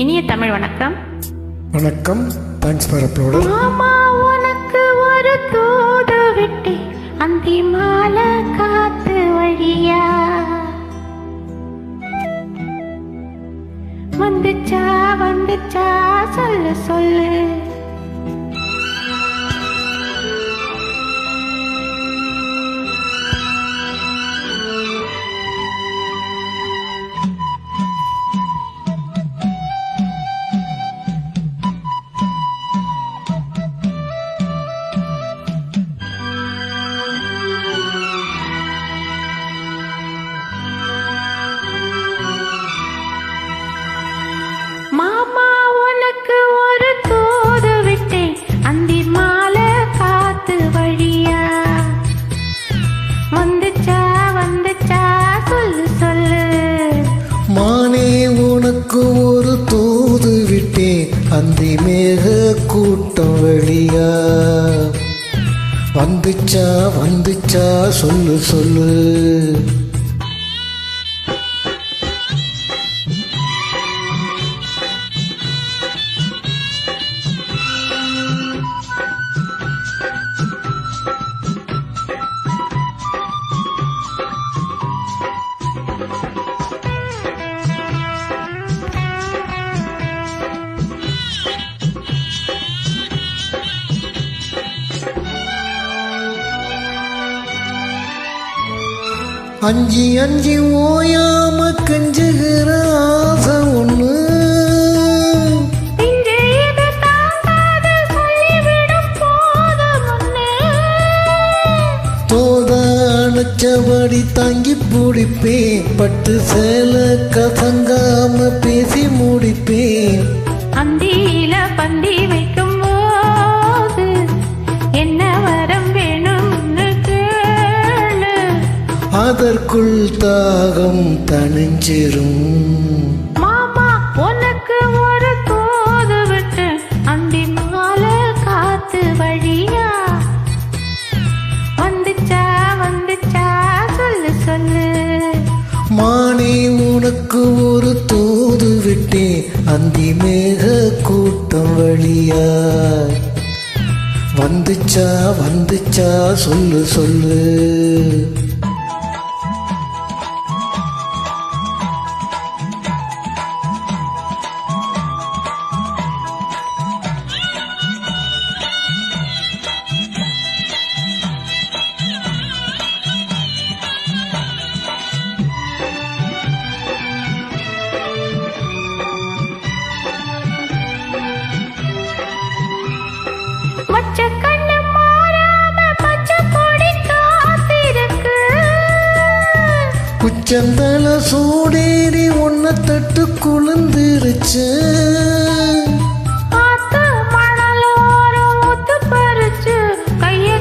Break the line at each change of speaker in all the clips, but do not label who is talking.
இனிய தமிழ் வணக்கம்.
வணக்கம். தேங்க்ஸ் ஃபார் அப்லோடர்
மாமா உனக்கு ஒரு தூது விட்டு அந்தி மாலை காத்து வழியா. வந்துச்சா வந்துச்சா சொல்லு சொல்லு. அந்தி
மேக கூட்டம் வெளியா? வந்துச்சா வந்துச்சா சொல்லு சொல்லு. அஞ்சி அஞ்சி ஓயாம கெஞ்சுகிற ஆசை தோத அணைச்சபடி தாங்கி பிடிப்பேன். பட்டு சேல கசங்காம பேசி முடிப்பேன்.
அந்தியில பந்தி
அதற்குள் தாகம் தணிஞ்சிரும்.
மாமா உனக்கு ஒரு தூது விட்டு அந்தி மாலை காத்து வழியா? வந்துச்சா வந்துச்சா சொல்லு சொல்லு.
மானே உனக்கு ஒரு தூது விட்டேன் அந்தி மேக கூட்டம் வழியா? வந்துச்சா வந்துச்சா சொல்லு சொல்லு.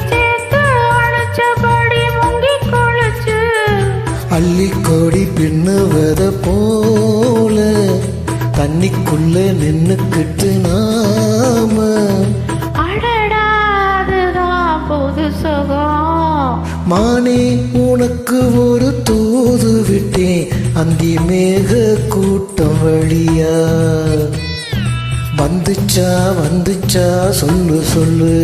சேர்த்து அணைச்சபடி முங்கி குளிச்சு.
அள்ளி கோடி பின்னுவத போல தண்ணிக்குள்ள நின்னுக்கிட்டு நாம.
அடடாதுதான் பொது சுகம்
மானே உனக்கு ஒரு தூது விட்டேன். அந்தி மேக கூட்டம் வழியா. வந்துச்சா வந்துச்சா சொல்லு சொல்லு.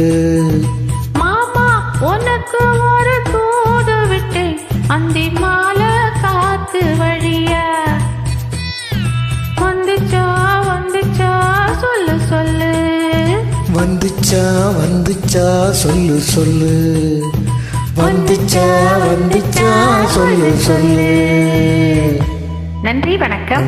மாமா உனக்கு ஒரு தூது விட்டு அந்தி மாலை காத்து வழியா. வந்துச்சா வந்துச்சா சொல்லு சொல்லு.
வந்துச்சா வந்துச்சா சொல்லு சொல்லு. வந்துச்சா வந்துச்சா சொல்லு சொல்லு.
நன்றி வணக்கம்.